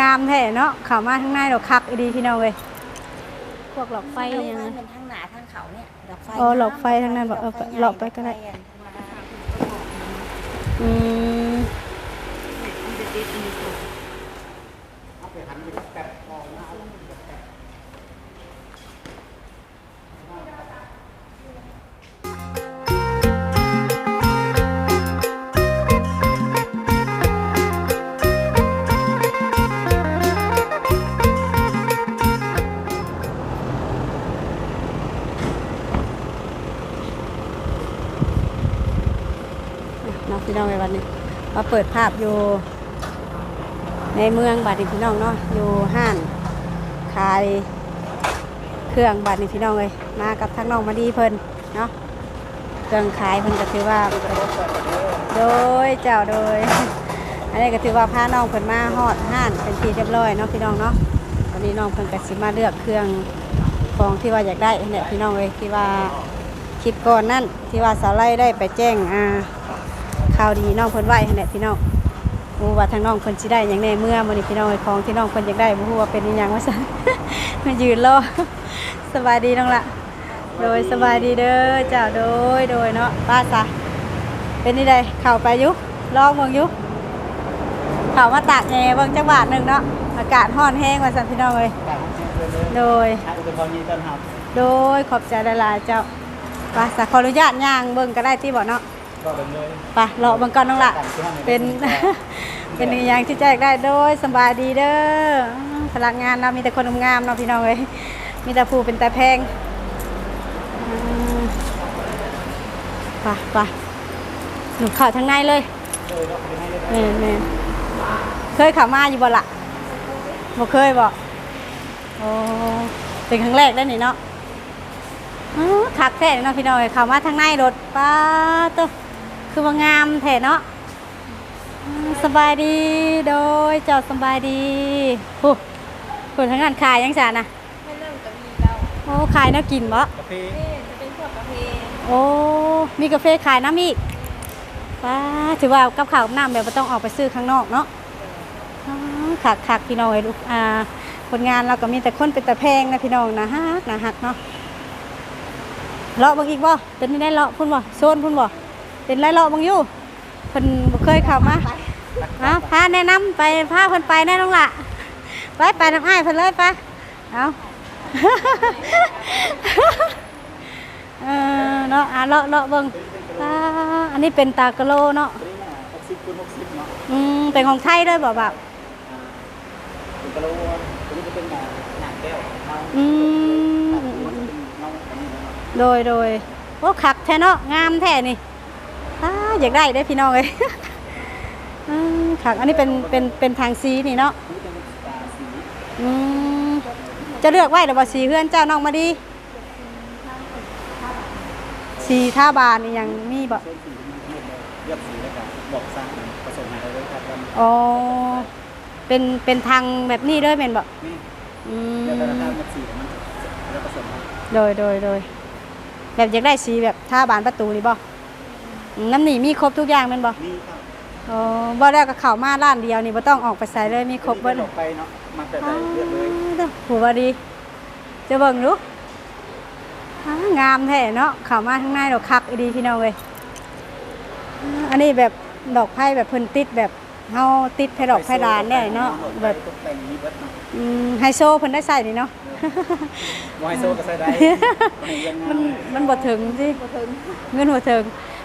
งามแท้เนาะเข้ามาทางในดอกคักอีดีพี่น้องเอ้ยพวกหลอกไฟไฟยังมัไงนเป็นทางหนาทางเขาเนี่ยดอกไฟอ๋อหลอกไฟทางนั้นบอกเออหลอกไปก็ได้อืม เปิดภาพอยู่ ในเมืองบาดนีพี่น้องเนาะอยู่ห้านขายเครื่องบาดนีพี่น้องเลยมากับทางน้องมาดีเพิ่นเนาะเครื่องขายเพิ่นก็ถือว่า โดยเจ้าโดยอันนี้ก็ถือว่าพาน้องเพิ่นมาฮอดห้านเป็นที่เรียบร้อยเนาะพี่น้องเนาะวันนี้น้องเพิ่นก็สิมาเลือกเครื่องของที่ว่าอยากได้เนี่ยพี่น้องเลยที่ว่าคลิปก่อนนั่นที่ว่าสาวไล่ได้ไปแจ้งอ่า ข่าวดีน้องเพิ่นไหว้เนี่ยพี่น้องรู้ว่าทางน้องเพิ่นสิได้อย่างแน่เมื่อมื้อนี้พี่น้องเอ้ของที่น้องเพิ่นอยากได้บ่ฮู้ว่าเป็นอีหยังว่าซั่นมายืนรอสบายดีน้องละโดยสบายดีเด้อเจ้าโดยโดยเนาะป้าซะเป็นนี่ใดเข่าไปยุลองเบิ่งยุเข่ามาตากแอร์เบิ่งจังหวะหนึ่งเนาะอากาศร้อนแห้งว่าสันพี่น้องเลยโดยทางอุปกรณ์นี้ต้อนรับโดยขอบใจหลายๆเจ้าไปสักขออนุญาตย่างเบิ่งก็ได้ที่บ่เนาะ ก็เป็นเลยไปเลาะเบิ่งก่อนน้องละเป็น เป็นอีกอย่างที่แจกได้โดยสำบายดีเด้อพลังงานเรามีแต่คนงามๆเนาะพี่น้องเลยมีแต่ผู้เป็นแต่แพงอืมไปไปหนูเข้าทางในเลยเลยเราเป็นให้เลยแม่นแม่นเคยขับมาอยู่บ่ละบ่เคยบ่โอ้เป็นครั้งแรกได้วนี่เนาะอื้อคักแท้เนาะพี่น้อยเข้ามาทางในรถป้าตัว คือว่างามแท้เนาะอื้อสบายดีโดยเจ้าสบายดีโอ้คนทางงานขายยังจานะไม่เริ่มจะมีเราโอ้ขายแน้กินบ่กาแฟเอ๊ะจะเป็นพวกกาแฟโอ้มีกาแฟขายน้ำอีกป้าถือว่ากับข้าวกับน้ำแบบบ่ต้องออกไปซื้อข้างนอกเนาะอ๋อคักคักพี่น้องไอ้ลูกอ่าผลงานเราก็มีแต่คนเป็นแต่แพงนะพี่น้องนะฮักนะฮักเนาะเลาะเบางอีกบ่เป็นนี่ได้เลาะพุ่นบ่โซนพุ่นบ่ เป็นไรเลาะเบางอยู่เพิ่นบ่เคยเข้ามาฮะพาแนะนำไปพาเพิ่นไปแน่น้องล่ะไปไปน้ำอ้ายเพิ่นเลยไปเอาเออเนาะอะเลาะเลาะเบิ่งอ่าอันนี้เป็นตากะโลเนาะตัวนี้น่ะหกสิบคูณหกสิบเนาะอืมเป็นของไทยด้วยบ่บ่าวเป็นกะโหลตัวนี้จะเป็นหนาหนาแก้วเนาอืมมันเป็นเนาอันนี้เนาะโดยโดยโอ้ขักแท้เนาะงามแท้นี่ อยากได้ได้พี่น้องเลยอืมขักอันนี้เป็นเป็นเป็นทางสีนี่เนาะอืมจะเลือกไว้หรือว่าสีเพื่อนเจ้าน้องมาดีสีท่าบานนี่ยังมีบ่เลือกสีแล้วกันบอกสร้างผสมอะไรด้วยครับอ๋อเป็นเป็นทางแบบนี้ด้วยเป็นบ่อืเลือกและมทางมันสีมันแล้วผสมโดยโดยโดยแบบอยากได้สีแบบท่าบานประตูนี่บ่อืม น้ำหนีมีครบทุกอย่างแมันบ่นี่ครับอ๋อบ่ได้ก็เข้ามาร้านเดียวนี่บ่ต้องออกไปใส่เลยมีครบเบิดออกไปเนาะมันแต่ใดเลือกเลยอ้าวหูว่าดีจะเบิ่งดูอ้างามแท้เนาะเข้ามาข้างในดอกคักอีดีพี่น้องเว้ยอ่าอันนี้แบบดอกไผ่แบบเพิ่นติดแบบเฮาติดไผ่ดอกไผ่ดานเนี่ยเนาะแบบตกแต่งนี้เบิดเนาะอืมไฮโซเพิ่นได้ใส่นี่เนาะวายโซก็ใส่ได้ให้เรียนมันง่ายมันบ่ถึงสิบ่ถึงเงินบ่ถึง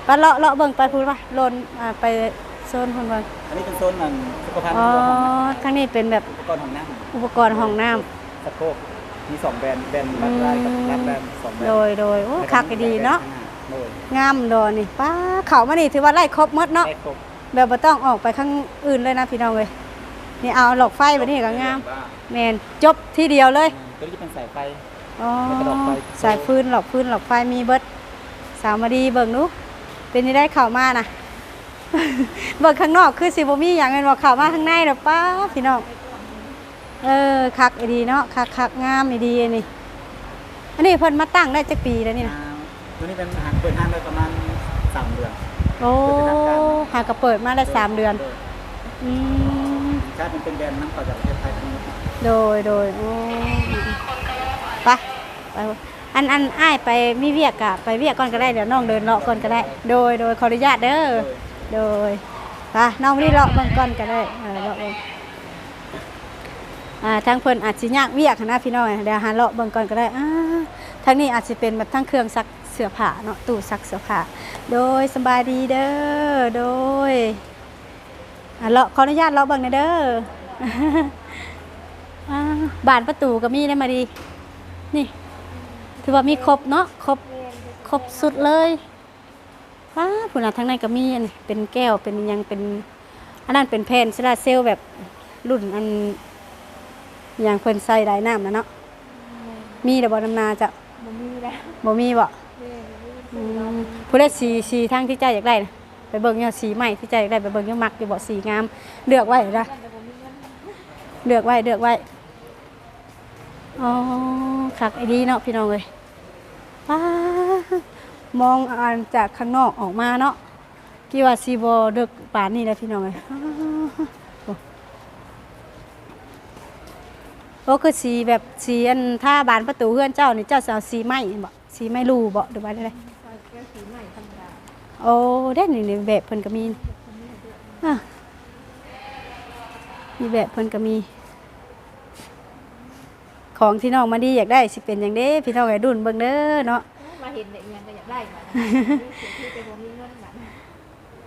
ไปเลาะเลาะเบิ่งไปพูดว่าลนอ่าไปโซนเพิ่นเบิ่งอันนี้เป็นโซนนั่นสุขภัณฑ์อ๋อตัวของทางนี้เป็นแบบอุปกรณ์ของน้ำอุปกรณ์ห้องน้ำสะโพกมีสองแบรนด์แบรนด์รัดลายกับรัดแบรนด์สองแบรนด์โดยโดยโอ้คักก็ดีเนาะโดยงามดอนี่ป้าเขามานี่ถือว่าไล่ครบหมดเนาะได้ครบแบบบ่ต้องออกไปข้างอื่นเลยนะพี่น้องเลยนี่เอาหลอกไฟแบบนี้ก็งามแมนจบที่เดียวเลยตัวนี้จะเป็นสายไฟอ๋อแล้วก็หลอกไฟสายฟืนหลอกฟืนหลอกไฟมีเบิดสาวมาดีเบิ่งหนู เป็นนี่ได้เข้ามานะเบิ่งข้างนอกคือสิบ่มีหยังแม่นว่าเข้ามาข้างในเด้อป้าพี่น้องเออคักอีดีเนาะคักคักงามอีดีอันนี้อันนี้เพิ่นมาตั้งได้จักปีแล้วนี่นะอ่าตัวนี้เป็นอาหารเปิดห้างได้ประมาณ3เดือนโอ้หากระเปิดมาได้สามเดือนอืมใช่มันเป็นแบรนด์น้ำต่อจากประเทศไทยทั้งหมดโดยโดยโอ้ไปไป อันอันอ้ายไปมีเวียกกะไปเวียกก่อนก็ได้เดี๋ยวน้องเดินเลาะก่อนก็ได้ โดยโดยขออนุญาตเด้อโดยไปน้องนี่เลาะเบิ่งก่อนก็ได้เออเลาะเบิ่งอ่าทางเพิ่นอาจสิยากเวียกหั้นะพี่น้อยเดี๋ยวหาเลาะเบิ่งก่อนก็ได้อ่าทางนี้อาจสิเป็นแบบทั้งเครื่องซักเสื้อผ้าเนาะตู้ซักเสื้อผ้าโดยสบายดีเด้อโดยอ่าเลาะขออนุญาตเลาะเบิ่งหน่อยเด้ออ่าบานประตูก็มีได้มาดีนี่ ถือว่ามีครบเนาะครบครบสุดเลยว้าผู้น่ะทั้งในก็มีอันนี้เป็นแก้วเป็นหยังเป็นอันนั้นเป็นแผ่นโซลาร์เซลล์แบบรุ่นอันอหย่างเพิ่นใส่ได้น้ำนะเนาะมีแต่บ่น้ำนาจะบ่มีแล้วบ่มีบ่แม่บ่มีอืมผู้ใดสีสีทางที่ใจอยากได้นะไปเบิ่งอยู่สีใหม่ที่ใจอยากได้ไปเบิ่งอยู่มักอยู่บ่สีงามเลือกไว้นะแต่บ่มีเงินเลือกไว้เลือกไว้อ๋อคักไอ้ดีเนาะพี่น้องเลย ป้ามองอ่านจากข้างนอกออกมาเนาะกี่ว่าซีบอเดึกป่านนี่แหละพี่น้องเลยอ้าวโอ้โอ้คือสีแบบสีอันถ้าบานประตูเฮือนเจ้านี่เจ้าสเอาสีไม้บ่สีไม้รูบ่หรือว่าอะไรซอยแก้วสีใหม่ธรรมดาโอ้ได้นี่นี่แบบเพิ่นก็มีอะมีแบบเพิ่นก็มี ของที่น้องมาดีอยากได้สิเป็นอย่างเด้พี่น้องไอ้ดุนเบิ่งเด้อเนาะมาเห็นได้อิหยังก็อยากได้บัดนี้แต่บ่มีเงินบัดนี้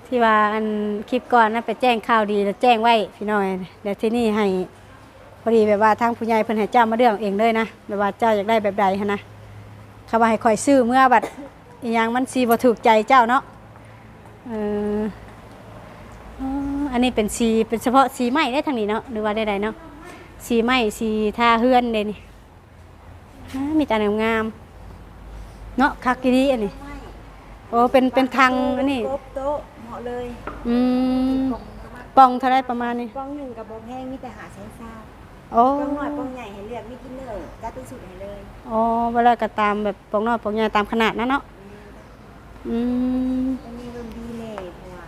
ที่ว่าอันคลิปก่อนนะไปแจ้งข่าวดีแล้วแจ้งไว้พี่น้องเดี๋ยวที่นี่ให้พอดีแบบว่าทางผู้ใหญ่เพิ่นให้เจ้ามาเรื่องเองเลยนะแบบว่าเจ้าอยากได้แบบใดหั้นนะเขาว่าให้คอยซื้อเมื่อบัดอีหยังมันสีบ่ถูกใจเจ้าเนาะเอออ๋ออันนี้เป็นสีเป็นเฉพาะสีไม้ได้ทางนี้เนาะหรือว่าใดๆเนาะ สีไม้สีทาเฮือนเด้นี่อ่ามีแต่งามๆเนาะคักอีดีอันนี้ไม่โอ้เป็นเป็นทางอันนี้ครบโต๊ะเหมาะเลยอืมกล่องก็มาปองเท่าไรประมาณนี้กล่องหนึงกับบ่แพงมีแต่หาใช้ซาวโอ้กล่องน้อยกล่องใหญ่ให้เลือกมีกินเนอร์จัดเป็นสูตรให้เลยอ๋อเวลาก็ตามแบบปองน้อยปองใหญ่ตามขนาดนั้นเนาะอืมมันมีรุ่นดีเลยเพราะว่า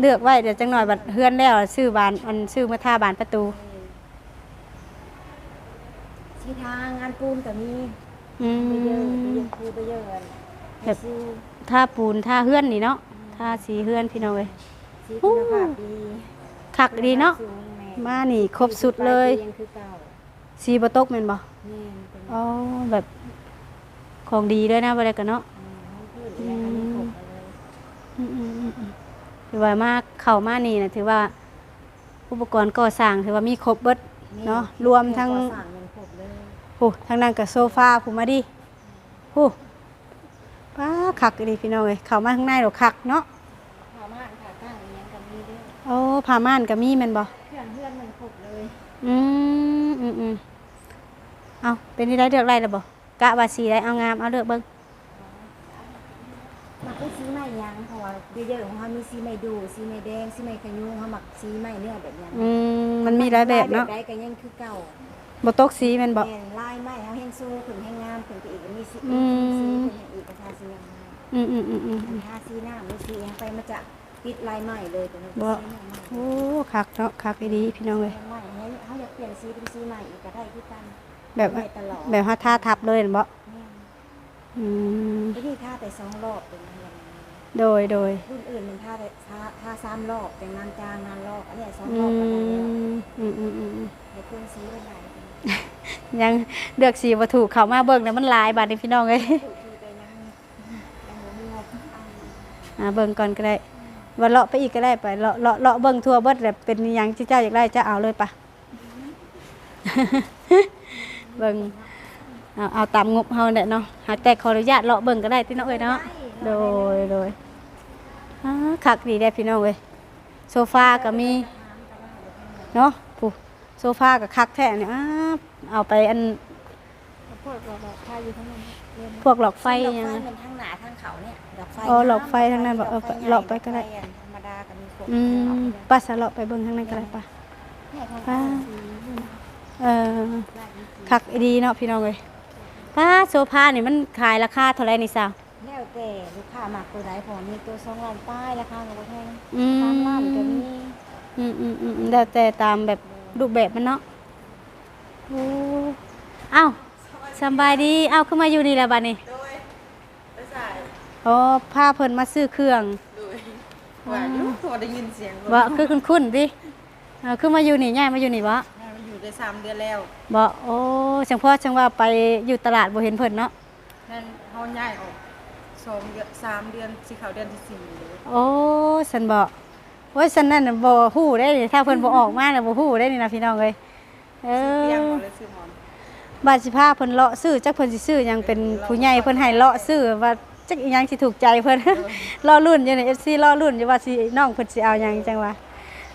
เลือกไว้เดี๋ยวจังหน่อยบัดเฮือนแล้ว ซื้อบานมันซื้อมาท่าบานประตู ที่ทางงานปูนก็มีอืไปเยอะมไปเยอะคือไปเยอะแบบ ซื้อท่าปูนท่าเฮือนนี่เนาะท่าสีเฮือนพี่น้องเอ้ยสีคุณภาพดีคักดีเนาะสูงแม่มานี่ครบสุดเลยยังคือเก่าสีบ่ตกแม่นบ่แม่นเป็นอ๋อแบบของดีด้วยนะบ่ได้กันเนาะอืมให้พืชเนี่ยอันนี้ครบเลยอืมอืมอืมอืมถือว่ามาเข้ามานี่นะถือว่าอุปกรณ์ก่อสร้างถือว่ามีครบเบิด เนาะรวมทั้ง ก่อสร้ายั งครบเลยโอ้ทางนั้นกับโซฟาผมมาดิโอ้ป้าคักดีพี่น้องเอ้ยเข้ามาข้างในหรอคักเนาะพาม่านขาตั้งอิหยังกับมีด้วยโอ้ผ้าม่านก็มีแม่นบ่เครื่องเพื่อนมันครบเลยอืมอืมอืมเอาเป็นที่ได้เลือกไรแล้วบ่กะว่าสีได้เอางามเอาเลือกเบิ่งมักเป็นสีใหม่ยังเพราะว่าเยอะๆของเขามีสีใหม่ดูสีใหม่แดงสีใหม่ขยุงเขาหมักสีใหม่เนื้อแบบนี้อืมมันมีหลายแบบเนาะได้ก็ยังคือเก่า บ่ตกสีแม่นบ่แม่นลายใหม่เขาแห้งสู้ขึ้นแห้งงามขึ้นไปอีกมีสีอืสีมขึ้นอีกกระทาสียังไงอืมอืมอืมอืมอันทาสีหน้ามีสียังไปมาจากติดลายใหม่เลยแต่นั้นเป็นบ่สีใหม่โอ้คักเนาะคักดีพี่น้องเอ้ยใหม่ให้เขาอยากเปลี่ยนสีเป็นสีใหม่อีกก็ได้ที่กันแบบใหม่ตลอดแบบฮาท่าทับเลยเห็นบ่แม่นอืมไอ้นี่ท่าแต่สองรอบเป็นเงินโดยโดยรุ่นอื่นมันท่าแต่ท่าท่าสามรอบแต่งานกลางงานรอบ อันเนี้ยสองอืรอบก็ได้แล้วมอืมอืมอืมอืมเดี๋ยวเพื่อนซีไปไหน ยังเลือกสีวัตถุเขามาเบิ่งแล้วมันหลายบาทนี่พี่น้องเอ้ยถูกทีไปยังยังบ่มีงบเอาอ่าเบิ่งก่อนก็ได้ว่าเลาะไปอีกก็ได้ไปเลาะเลาะเลาะเบิ่งทั่วเบิดแบบเป็นหยังที่เจ้าอยากได้เจะเอาเลยปะเบิ่งเอาเอาตามงบเฮาแหละเนาะหาแต่ขออนุญาตเลาะเบิ่งก็ได้ที่น้องเอ้ยเนาะโดยโดยอ่าคักดีได้พี่น้องเอ้ยโซฟาก็มีเนาะผู้ โซฟาก็คักแท้เนี่ยอ้าเอาไปอันพวกเราแบบท่าอยู่ทั้งนั้นเรียนพวกหลอกไฟดอกยังไฟไงมันทั้งหนาทั้งเขาเนี่ยดอกไฟอ๋อหลอกไฟทั้งนั้นบอกเออดกฟใญ่หลอกไปก็ได้ดฟอันธรรมดาก็มีครบอืเอามไปเลยป้าสะเลาะไปเบิ่งข้างในก็ได้ป่ะเนี่ยทางป้าสีเออได้มีสีคักดีเนาะพี่น้องเอ้ยป้าโซฟานี่มันขายราคาเท่าไหร่นี่สาวแล้วแต่ลูกค้ามักตัวใดพอมีตัวสองล้านป้ายราคาก็บ่แพงอืสามล้านก็มมีอืมอืมอืมแล้วแต่ตามแบบ รูปแบบมันเนาะโอ้เอ้าสำบายดีเอ้าขึ้นมาอยู่นี่แล้วบัดนี้โดยไปใส่อ๋อพาเพิ่นมาซื้อเครื่องโดยว่าอยู่พอได้ยินเสียงบ่คือคุ้นๆดิเออขึ้นมาอยู่นี่ย้ายมาอยู่นี่บ่แม่มาอยู่ได้สามเดือนแล้วบ่โอ้จังพ่อจังว่าไปอยู่ตลาดบ่เห็นเพิ่นเนาะนั่นเฮาย้ายออกสองเดือนสามเดือนสิเข้าเดือนที่สี่เลยโอ้ฉันบ่ โอ้ยฉันนั่นน่ะบ่ฮู้ได้นี่ถ้าเพิ่นบ่ออกมาน่ะบ่ฮู้ได้นี่นะพี่น้องเอ้ยเอเตียงอ บ่เลยซื้อหมอนบาดสิพาเพิ่นเลาะซื้อจักเพิ่นสิซื้อหยังเป็นผู้ใหญ่เพิ่นให้เลาะซื้อว่าจักอีหยังสิถูกใจเพิ่นรอรุ่นอยู่ใน FC รอรุ่นอยู่ว่าสิน้องเพิ่นสิเอาหยังจังว่า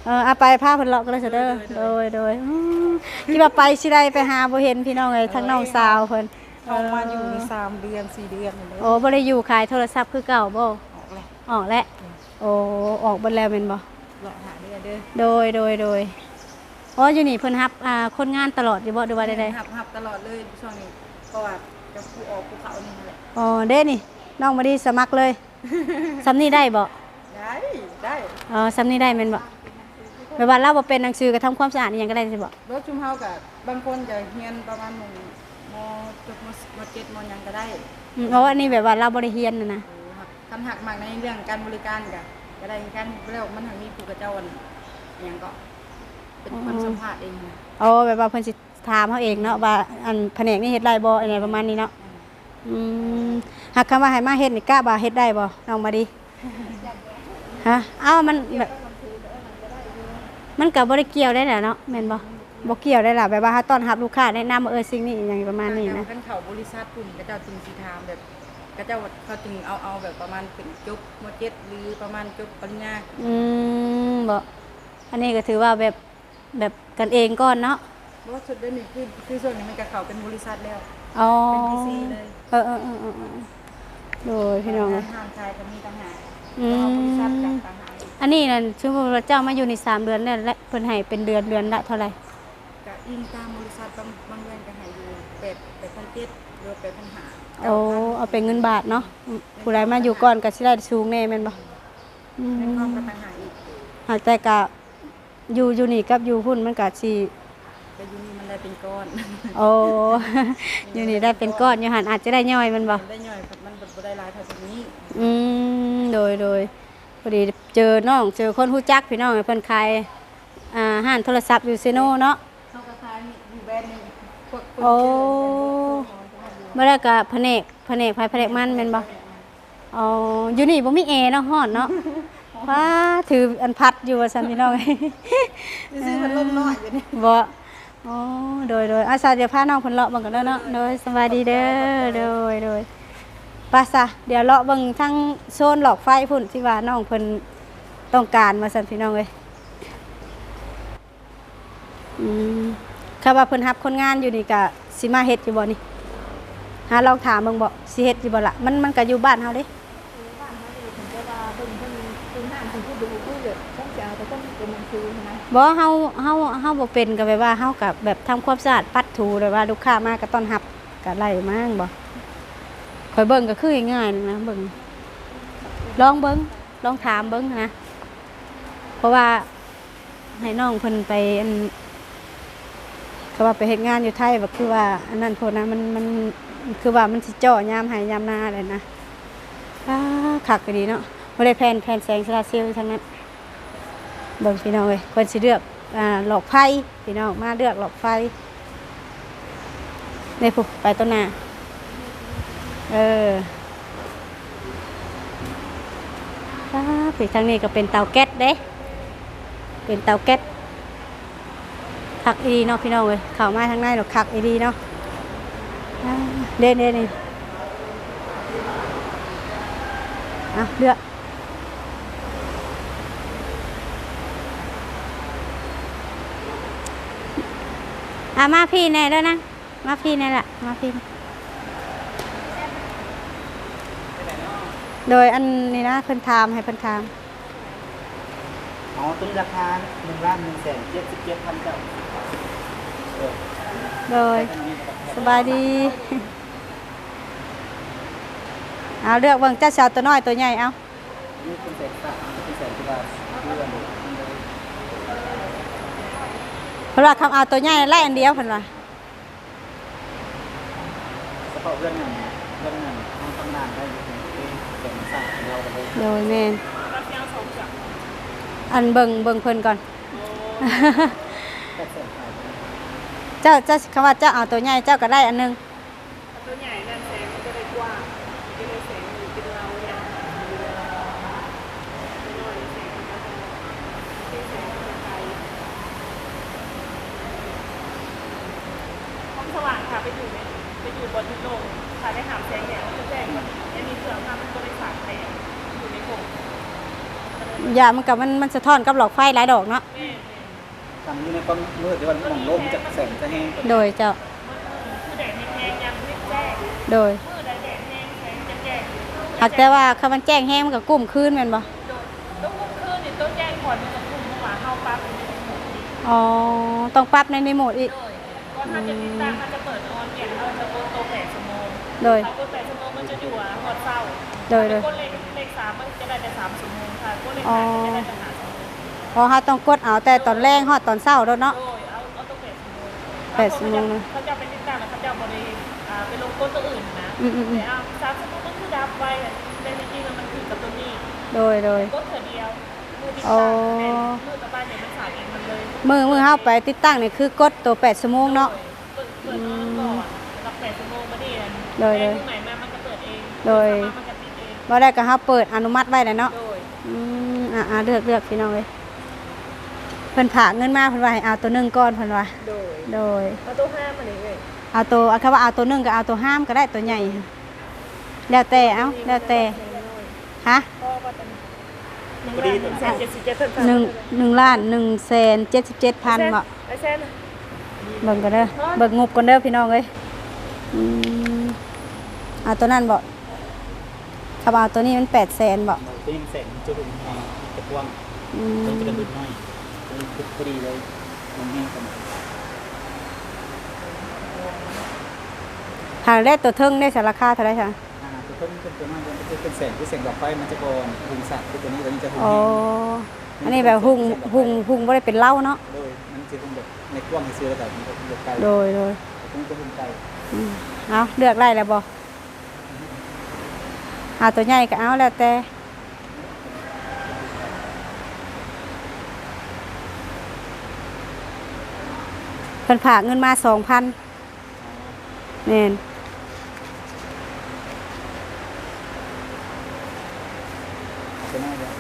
เออเอาไปพาเพิ่นเลาะก็เลยเสยเด้อโดยโดยอืมคิดว่าไปสิได้ไปหาบ่เห็นพี่น้องเอ้ยทั้งน้องสาวเพิ่นเฮามาอยู่นี่สามเดือนสี่เดือนเลยโอ้บ่ได้อยู่ขายโทรศัพท์คือเก่าบ่ออกเลยออกแล้ว โอ้ออกเบิดแล้วแม่นบ่เลาะหาเดือนเด้อโดยโดยโดยอ๋ออยู่นี่เพิ่นรับอ่าคนงานตลอดอยู่บ่หรือว่าใดหับหับตลอดเลยช่วงนี้เพราะว่าจะผู้ออกภูเขานี่นั่นแหละๆอ๋อเด้นี่น้องมาดีสมัครเลย สำนี้ได้บ่ได้ได้อ๋อสำนี้ได้แม่นบ่แปลว่าเราบ่เป็นหนังสือก็ทำความสะอาดอีหยังก็ได้ใช่บ่รถชุมเฮากับบางคนจะเรียนประมาณหนึ่งมจบมมเจ็ดมหยังก็ได้ อืมเพราะว่านี่แบบว่าเราบ่ได้เรียนน่ะนะ เออ ครับคำหักมากในเรื่องการบริการก็ก็ได้กันแล้วมันทางมีผู้กระเจ้าอันอหยังก็ เป็นคนสัมภาษณ์เองนะอ๋อแบบว่าเพิ่นสิถามเฮาเองเนาะว่าอันแผนกนี้เฮ็ดได้บ่อะไรประมาณนี้เนาะอืมหากคำว่าให้มาเฮ็ดนี่กล้าบ่าเฮ็ดได้บ่น้องมาดีฮะเอ้ามันแบบมันก็บ่ได้เกี่ยวได้แหละเนาะแม่นบ่บ่เกี่ยวได้ล่ะแบบว่าถ้าต้อนรับลูกค้าแนะนำว่าเออสิ่งนี้อหยังประมาณนี้นะกันเขาบริษัทกลุ่มกระเจ้าจึงสีทามแบบ กระเจ้าเขาจึงเอาเอาแบบประมาณเป็นจบมเจ็ดหรือประมาณจบปริญญาอืมบ่อันนี้ก็ถือว่าแบบแบบกันเองก่อนเนาะเพราะว่าสุดเดือนนี้คือคือส่วนนี้มันกับเขาเป็นบริษัทแล้วอ๋อเป็น PC เลยเออเออเออเออเออโดยพี่น้องงาเอ้นยทางชายก็มีต่างหากอืมเอาบริษัทกับต่างหากอันนี้นั่นชื่อว่าเจ้ามาอยู่ในสามเดือนแล้วและเพิ่นให้เป็นเดือนเดือนละเท่าไหร่กับอิงตามบริษัทบางบางเดือนก็ให้อยู่เป็ดเป็ดพันเจ็ดหรือเป็ดพันหา โอ้เอาเป็นเงินบาทเนาะอืมผู้ใดมาอยู่ก่อนก็สิได้สูงแน่แม่นบ่อืในความมกับต่างหากอีกหากแต่ก็อยู่อยู่นี่กับอยู่หุ่นมันก็สิแต่อยู่นี่มันได้เป็นก้อนโอ้ อยู่นี่ได้เป็นก้อนอยู่หันอาจจะได้ย่อยแมันบ่ ได้ย่อยครับมันบ่ได้หลายเท่าตรงนี้อืมโดยโดยพอดีเจอน้องเจอคนฮู้จักพี่น้องเพิ่นขายอ่าห้านโทรศัพท์อยู่เซโนเนาะ เขาก็ขายอยู่แบรนด์หนึงพวกคนโอ้เชื่อ บ่ได้ก็แผนกแผนกภายแผนกมันแม่นบ่อ๋ออยู่นี่บ่มีแอร์เนาะฮ้อนเนาะว้าถืออันพัดอยู่ว่าซั่นพี่น้องซื้อมันลมน้อยอยู่นี่บ่อ๋อโดยโดยอาสาเดี๋ยวพาน้องเพิ่นเลาะเบิ่งกันเด้อเนาะโดยสวัสดีเด้อโดยโดยไป้าซะเดี๋ยวเลาะเบิ่งทั้งโซนหลอกไฟพุ่นที่ว่าน้องเพิ่นต้องการมาซั่นพี่น้องเอ้ยอืมถ้าว่าเพิ่นรับคนงานอยู่นี่ก็สิมาเฮ็ดอยู่บ่นี่ หาลองถามเบิ่งบ่สิเฮ็ดอยู่บ่ล่ะมันมันก็อยู่บ้านเฮาเด้บ้านเขาเองผมจะว่าเบิ่งเพิ่นเป็นห้างที่ผู้ดูผู้เด็กต้องจะเอาแต่ต้องเป็นหนังสือนะบ่เฮาเฮาเฮาบ่เป็นก็แบบว่าเฮากับแบบทำความสะอาดปัดถูเลยว่าลูกค้ามาก็ต้อนรับก็ไล่มาจั่งบ่ข่อยเบิ่งก็คือง่ายๆนะเบิ่งลองเบิ่งลองถามเบิ่งนะ เพราะว่าให้น้องเพิ่นไปอันก็ว่าไปเฮ็ดงานอยู่ไทยแบบคือว่าอันนั้นโพดนะมันมัน คือว่ามันสิเจาะยามห้ยยามหน้าเลยนะอ้าคักก็ดีเนาะบ่ได้แผนแผนแสงโซลาเซลล์ทั้งนั้นเบิ่งพี่น้องเลยเพิ่นสิเลือกอ่าหลอกไฟพี่น้องมาเลือกหลอกไฟในผู้ไปต้นนาเออป้าผีทางนี้ก็เป็นเตาแก๊สเด้ เป็นเตาแก๊สคักอีดีเนาะพี่น้องเลยเข้ามาทางในหรอกคักอีดีเนาะ เด่นเด่นนี่อะเลือกอะมาพี่แน่แล้วนะ มาพี่แน่ละมาพี่ โดยอันนี้นะเพิ่นถามให้เพิ่นถามอ๋อตัวนี้ราคาหนึ่งล้านหนึ่งแสนเจ็ดสิบเจ็ดพันเก้าเออโดยสบายดี เอาเลือกเบิ่งเจ้าชาวตัวน้อยตัวใหญ่เอานี่เป็นแสนสามเป็นแสนกว่าบาทเพื่อนเพราะว่าคำเอาตัวใหญ่ไล่อันเดียวเพิ่นว่าเฉพาะเรื่องนั้นเรื่องนั้นทำตำนานได้อยู่ที่เป็นศาสตร์ของเราเลยโดยแม่นอันเบิ่งเบิ่งเพิ่นก่อนแต่เสร็จไปเจ้าเจ้าคำว่าเจ้าเอาตัวใหญ่เจ้าก็ได้อันหนึง ตัวใหญ่นั่นแสงมันก็เลยกว้างก็เลยแสงอยู่เป็นเราเนี่ยน้อยแสงมันก็จะเป็นแสงมันจะไกลห้องสว่างค่ะไปอยู่ในไปอยู่ บนที่โลงค่ะได้หามแสงเนี่ยมันจะแจ้งว่ายังมีเครื่องทำมันบริษัทไทยอยู่ในกลุ่มอย่ามันกับมันมันสะท้อนกับหลอกไฟหลายดอกเนาะแม่ทำอยู่ในความมืดที่วันมองโลกจะแสงจะแห้งโดยเจ้าคือแดดแห้งๆยังไม่แจ้งโดยมือแดดแดดแห้งแสงจะแจ้งอยู่หากแต่ว่าคำมันแจ้งแห้งมันก็กุ้มคืนแม่นบ่ต้องคุมคืนนี่ต้องแจ้งก่อนมันจะคุมเมื่อวานเข้าปั๊บมันจะหมดอีกอ๋อ ต้องปรับในรีโมทอีกโดยก็ถ้าจะติดตั้งถ้าจะเปิดออน โมงโดยถ้าโกนแปดชั่วโมงมันจะอยู่อะหอดเศร้าโดยโดยโกนเลขเลขสามมันจะได้แต่สามชั่วโมงค่ะโกนเลขอ๋อห้าจะได้แต่หาชั่วโมงเพราะเฮาต้องกดเอาแต่ตอนแรงฮอดตอนเช้าแล้วเนาะโดยเอาเอาตัวแปดชั่วโมงแปดชั่วโมงนะเขาจะเอาไปติดตั้งแล้วเขาจะเอาบริอ่าไปลงโกนตัวอื่นนะอืมอืมอืมแต่เอาสามชั่วโมงมันคือดับไว้อะแต่จริงๆแล้วมันคือกับตัวนี้ โดยโดยโกนเถอเดียวมือติดอ๋อตั้งแต่มือต่อไปเนี่ยมันสายเองมันเลยมือมือเฮาไปติดตั้งนี่คือกดตัว8ชั่วโมงเนาะ โดยโดยแจ้งที่ไหนมามันก็เปิดเองโดยสามารถมันจะปิดเองบ่ได้ก็เฮาเปิดอนุมัติไว้แล้วเนาะโดยอืมอ่าเลือกเลือกพี่น้องเลยเพิ่นผากเงินมาเพิ่นว่าให้เอาตัวหนึงก่อนเพิ่นว่าโดยโดยเอาตัวห้ามาเลยเว้ยเอาตัวเอาคำว่าเอาตัวหนึงก็เอาตัวห้ามก็ได้ตัวใหญ่แล้วแต่เอ้าแล้วแต่ฮะพ่อว่าจะหนึ่งล้านหนึ่งแสนเจ็ดสิบเจ็ดพันหนึ่งหนึ่งล้านหนึ่งแสนเจ็ดสิบเจ็ดพันบ่ไอ้แสนเบิ่งกันเด้อเบิ่งงบกันเด้อพี่น้องเอ้ยอืม เอาตัวนั้นบ่คำเอาตัวนี้มันแปดแสนบ่ตัวนี้แสงจะรุนแรงจะกว้างอืตัวมจะกระดุดน้อยตัวนี้พอดีเลยมันแห้งกันหากได้ตัวเทิงได้สารคาเท่าไหร่คะอ่าตัวต้นเป็นตัวน้อยมันจะเป็นแสงที่แสงดอกไฟมันจะก่อนหุงสัตว์ตัวนี้ตัวนี้จะหุงอ๋อแห้งอันนี้แบบหุงหุงหุงบ่ได้เป็นเหล้าเนาะโดยมันจะหุงแบบในกว้างในเสื้อแบบมันจะหุงแบบไกลโดยโดยตัวนี้จะหุงไกลอืมเอาเลือกได้แล้วบ่ เอาตัวใหญ่ก็เอาแล้วแต่เพิ่นฝาเงินมาสองพันแม่นตัวน้อยเน่น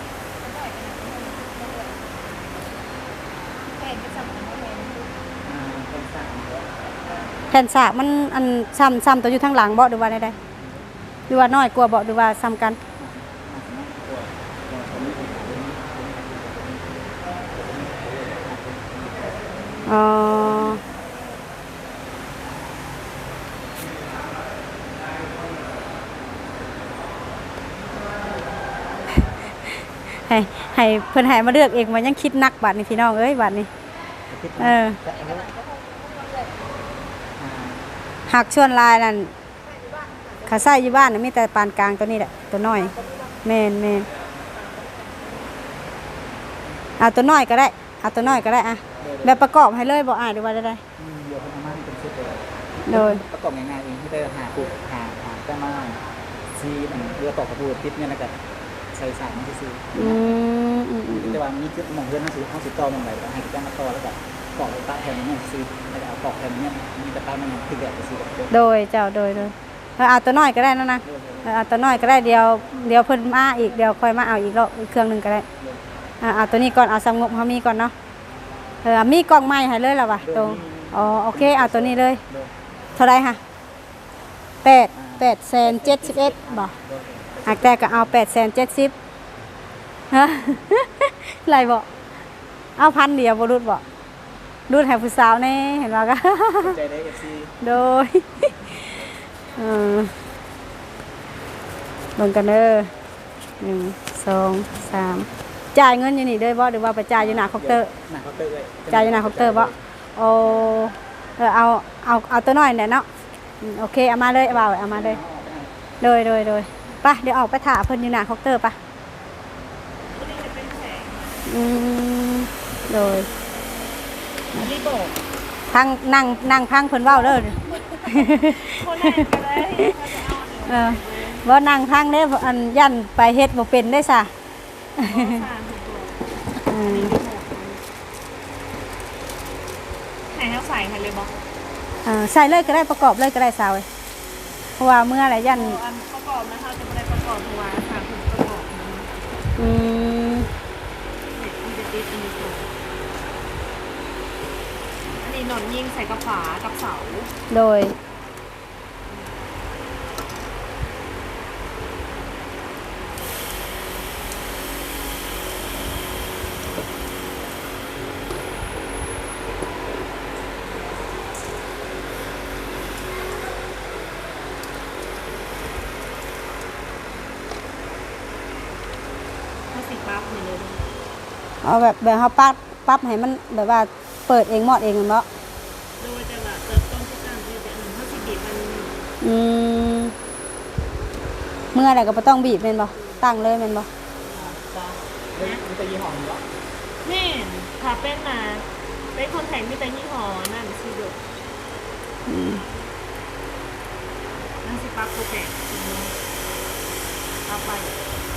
แผ่นสากมันอันซ้ำซ้ำตัวอยู่ทางหลังบ่หรือว่าใดๆ หรือว่าน้อยกว่าบ่หรือว่าซ้ำกันอ๋อให้ให้เพิ่นให้มาเลือกเองมันยังคิดนักบัดนี่พี่น้องเอ้ยบัดนี้เออหักชวนลายนั่น ขาใส่อยู่บ้านน่ะมีแต่ปานกลางตัวนี้แหละตัวน้อยแมนแมนเอาตัวน้อยก็ได้เอาตัวน้อยก็ได้อะแบบประกอบให้เลยบอกอ่านดูว่าได้ได้อืมเดี๋ยวพนักงานเป็นชุดเลยโดยประกอบง่ายๆเองที่ได้หาปูหาหาแต่มาซีมันเรือตอกกระปูติดเนี่ยนะกับใส่สายมันที่ซีอืมอืมอืมอืมแต่ว่ามีจุดมองเรื่องห้าสิบห้าสิบต่อมันไหลให้แจ้งมาต่อแล้วก็กรอกตาแทนเนี่ยซีแล้วก็เอากรอกแทนเนี่ยมีแต่ตามันคือแบบซีแบบเดิมโดยเจ้าโดยโดย เออเอาตัวน้อยก็ได้นะนะเออเอาตัวน้อยก็ได้เดียวเดี๋ยวเพิ่นมาอีกเดี๋ยวค่อยมาเอาอีกรอบอีกเครื่องหนึงก็ได้อ่าเอาตัวนี้ก่อนเอาสำงบเขามีก่อนเนาะเออมีกล่องไม้ให้เลยแล้ววะตรงอ๋อโอเคเอาตัวนี้เลย เท่าไรคะแปดแปดแสนเจ็ดสิบเอ็ดบอกหากแต่ก็เอาแปดแสนเจ็ดสิบฮะไรบอกเอาพันเดียวบรุษบอกรุดให้ผู้สาวแน่เห็นว่าก็ใจได้เอฟซีโดย เออลงกันเด้อหนึ่งสองสามจ่ายเงินอยู่นี่เด้อบ่หรือว่าไปจ่ายอยู่หน้าเคาน์เตอร์ หนักเคาน์เตอร์เลยจ่ายอยู่หน้าเคาน์เตอร์บ่โอเออเอาเอาเอาตัวน้อยเนี่ยเนาะอืมโอเคเอามาเลยเอาเอามาเลยโดยโดยโดยไปเดี๋ยวออกไปถาเพิ่นอยู่หน้าเคาน์เตอร์ปะอืมโดยรีบบอกพังนั่งนั่งพังเพิ่นเว้าเด้อคนแรกก็ได้ เขาจะเอาเนี่ยเออบ่นั่งพังเด้ออันยันไปเฮ็ดบ่เป็นได้ซะสามถูกตัวอืมไหนทั้งใส่ให้เลยบอกอ่าใส่เลยก็ได้ประกอบเลยก็ได้สาวเอ้ยเพราะว่าเมื่ออะไรยันอันประกอบนะคะจะไม่ได้ประกอบตัวสามถูกประกอบนะอืม เนี่ยมันจะติดอันนี้ตัวอันนี้หนอนยิงใส่กระฝากับเสา โดยถ้าสิปั๊บนี่เลยเอาแบบแบบเฮาปั๊บปั๊บให้มันแบบว่า เปิดเองหมดเองแม่นบ่โดยจะแบบเติมต้นที่ตั้งที่จะหนึ่งถ้าสิบีบมันอืมเมื่อไหร่ก็บ่ต้องบีบแม่นบ่ตั้งเลยแม่นบ่มันจะยี่ห้อนี้วะแม่นถ้าเป็นมาเป็นคนแข่งมีแต่ยี่ห้อนั่นสิเด้ออืมนั่นสิปั๊บโปรแกรมเอาไป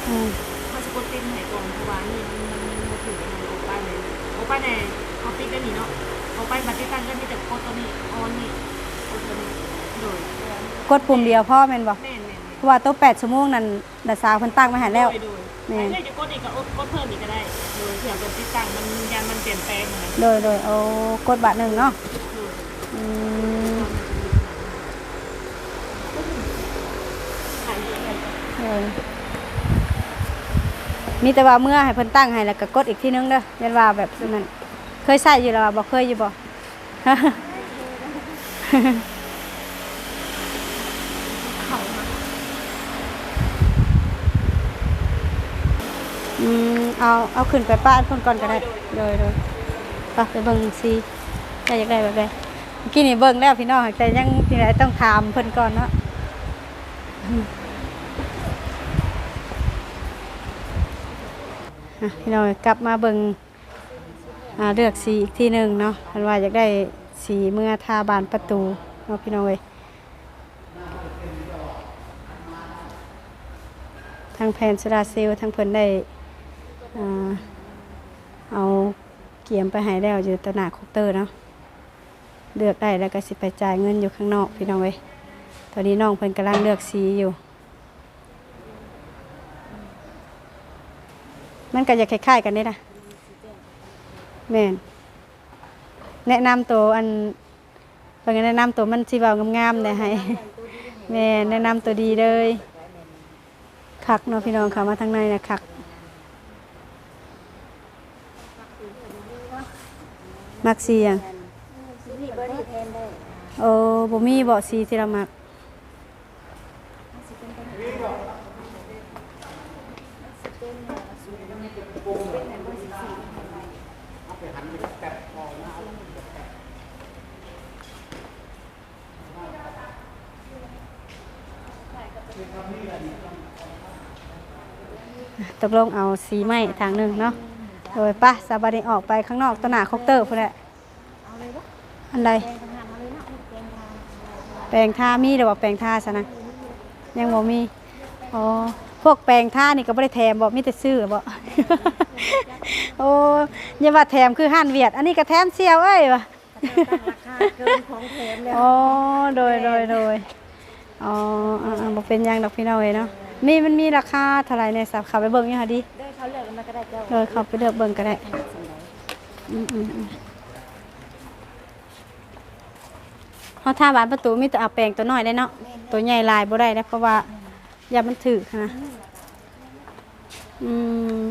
อืมถ้าสกดติดไหนก่อนเพราะว่านี่มันมันมันถือมันโอป้าเลย โอป้าแน่เขาติดได้นี่เนาะโอป้าบัตรติดตั้งก็มีแต่กดตัวนี้ออนนี่กดตัวนี้โดยกดปุ่มเดียวพอแม่นบ่แม่นแม่นเพราะว่าโต๊ะ8ชั่วโมงนั้นดาสาวเพิ่นตั้งมาให้แล้ว โดยโดยแม่นใครจะกดอีกก็กดเพิ่มอีกก็ได้ โดยเผื่อเป็นติดตั้งมันยันมันเปลี่ยนแปลงเหมือนกันโดยโดยเอากดบาทหนึ่งเนาะโดยอืมขายเยอะเลย โดย มีแต่ว่าเมื่อให้เพิ่นตั้งให้แล้วก็กดอีกทีนึงเด้อยันว่าแบบนั้นเคยใส่อยู่แล้วว่าบ่เคยอยู่บ่อืมเอาเอาขึ้นไปป้าเพิ่นก่อนก็ได้โดยโดยไปไปเบิ่งซิได้อยากได้แบบใดเมื่อกี้นี่เบิ่งแล้วพี่น้องแต่ยังที่ไหนต้องถามเพิ่นก่อนเนาะอืมอะ พี่น้องกลับมาเบิ่งอ่าเลือกสีอีกทีหนึ่งเนาะเพิ่นว่าอยากได้สีเมื่อทาบานประตูเนาะพี่น้องเอ้ยทางแผนสลาเซลลทางเพิ่นได้อ่าเอาเกียมไปให้แล้วอยู่ตวหนาคอปเตอร์เนาะเลือกได้แล้วก็สิไปจ่ายเงินอยู่ข้างนอกพี่น้องเว้ยตอนนี้น้องเพิ่นกำลังเลือกสีอยู่ มันก็จะคล้ายๆกันนี่นะแม่นแนะนำตัวอันเพิ่นก็แนะนำตัวมันสิเว้างามๆได้ให้แม่นแนะนำตัวดีเลยคักเนาะพี่น้องเข้ามาทางในนะคักมักสีหยังซีรีส์เบอร์ดี้แทนได้โอ้บ่มีบ่สีที่เรามักต กลงเอาสีไหม้ทางหนึ่งเนาะโดยปะสาบานีออกไปข้างนอกต้นหนาคอกเตอร์พุ่นแหละเอาเลยปะอันใดแกงทหารเอาเลยเนาะแกงทหารแปลงท่ามีหรือว่าแปลงท่าซะนะยังบ่มีอ๋อพวกแปลงท่านี่ก็บ่ได้แถมบ่มีแต่ซื้อบ่โอ้อยังว่าแถมคือห้านเวียด อันนี้ก็แถมเสียวเอ้ยวะตั้งราคาเกินของแถมแล้วอ๋อโดยโดยโดยอ๋ออ่าๆบ่เป็นหยังดอกพี่น้องเอ้ยเนาะ มีมันมีราคาเท่าไหร่ในสับเข้าไปเบิ่งอยู่หาดิได้เขาเลือกมาก็ได้เจ้าโดยเข้าไปเลือกเบิ่งก็ได้อืมๆๆเฮาท่าบานประตูมีแต่เอาแปลงตัวน้อยได้เนาะตัวใหญ่ลายบ่ได้นะเพราะว่าอย่ามันถึกนะอืม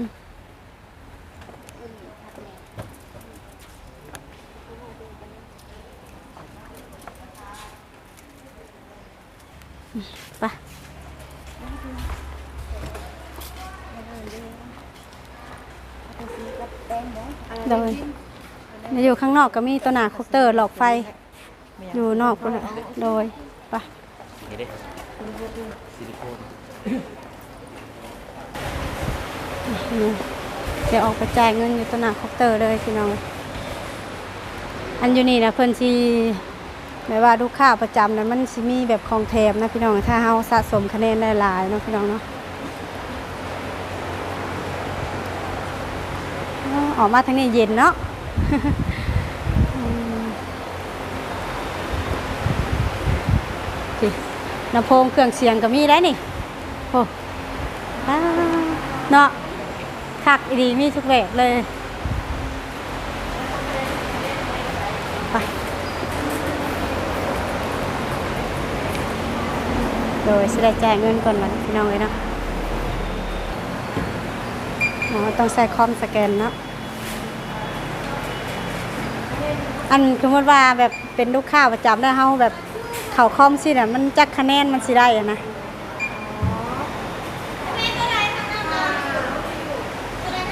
ไปแดงเนาะ โดยอยู่ข้างนอกก็มีตัวหนาคอปเตอร์หลอกไฟ อยู่นอกพุ่นน่ะโดยไปนี่เด้ซิลิโคนนี่เดี๋ยวออกไปจ่ายเงินอยู่ตัวหนาคอปเตอร์เลยพี่น้อง อันอยู่นี่นะเพิ่นสิ แม้ว่าลูกค้าประจำนั้นมันสิมีแบบของแถมนะพี่น้องถ้าเฮาสะสมคะแนนได้หลายเนาะพี่น้องเนาะออกมาทางนี้เย็นเนาะอืมโอเคลำโพงเครื่องเสียงก็มีได้นี่โอ้อ้าเนาะคักอีดีมีทุกแบบเลย โดยสิได้แจ้งเงินก่อนวันพี่น้องเลยเนาะอ๋อต้องใส่คอมสแกนเนาะอันคือว่าว่าแบบเป็นลูกค้าประจำได้วเฮาแบบเข่าคอมสิน่ะมันจักคะแนนมันสิได้อะนะ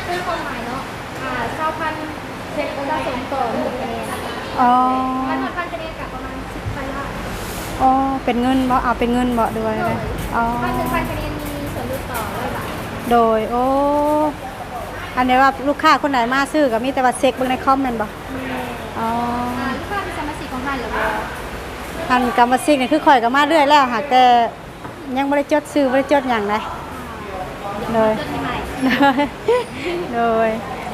คือความหมายเนาะอ่ อ๋อเป็นเงินบ่เอาเป็นเงินบ่ด้วยเลยอ๋อพันหนึ่งพันคะแนนมีส่วนลดต่อร้อยบาทโดยโอ้อันนี้ว่าลูกค้าคนไหนมาซื้อก็มีแต่ว่าเช็คเบิ่งในคอมเมนต์บ่อ๋ออ่าลูกค้าเป็นสมาชิกของท่านหรือเปล่าอันกรรมสิกนี่คือข่อยก็มาเรื่อยแล้วหากแต่ยังบ่ได้จดซื้อบ่ได้จดหยังเลยโดยจดให้ใหม่โดยโดย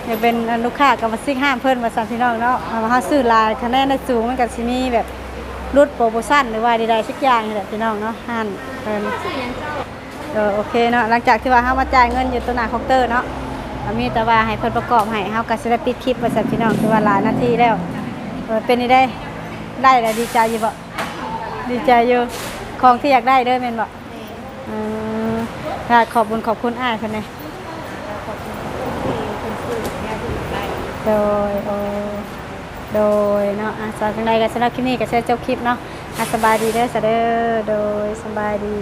อยากเป็นอันลูกค้ากรรมสิกห้ามเพิ่นมาสั่งพี่น้องเนาะเอามาเฮาซื้อหลายคะแนนได้สูงมันก็สิมีแบบ ลดโปรโมชั่นหรือว่าใดๆสักอย่างนี่แหละพี่น้องเนาะห้านเพิ่นสี่ยังเจ้าเออโอเคเนาะหลังจากที่ว่าเฮามาจ่ายเงินอยู่ตัวหน้าเคาน์เตอร์เนาะมีแต่ว่าให้เพิ่นประกอบให้เฮาก็สิได้ปิดคลิปไว้สั่นพี่น้องคือว่าหลายนาทีแล้วเออเป็นนี่ได้ได้แล้วดีใจอยู่บ่ดีใจอยู่ของที่อยากได้เด้อแม่นบ่เออค่ะขอบคุณขอบคุณอ้ายเพิ่นนะโดยโอ้ โดยเนาะอะสำหรับจังใดก็สำหรับคลิปนี้ก็เชิญจบคลิปเนาะอะสบายดีเด้อซะเด้อโดยสบายดี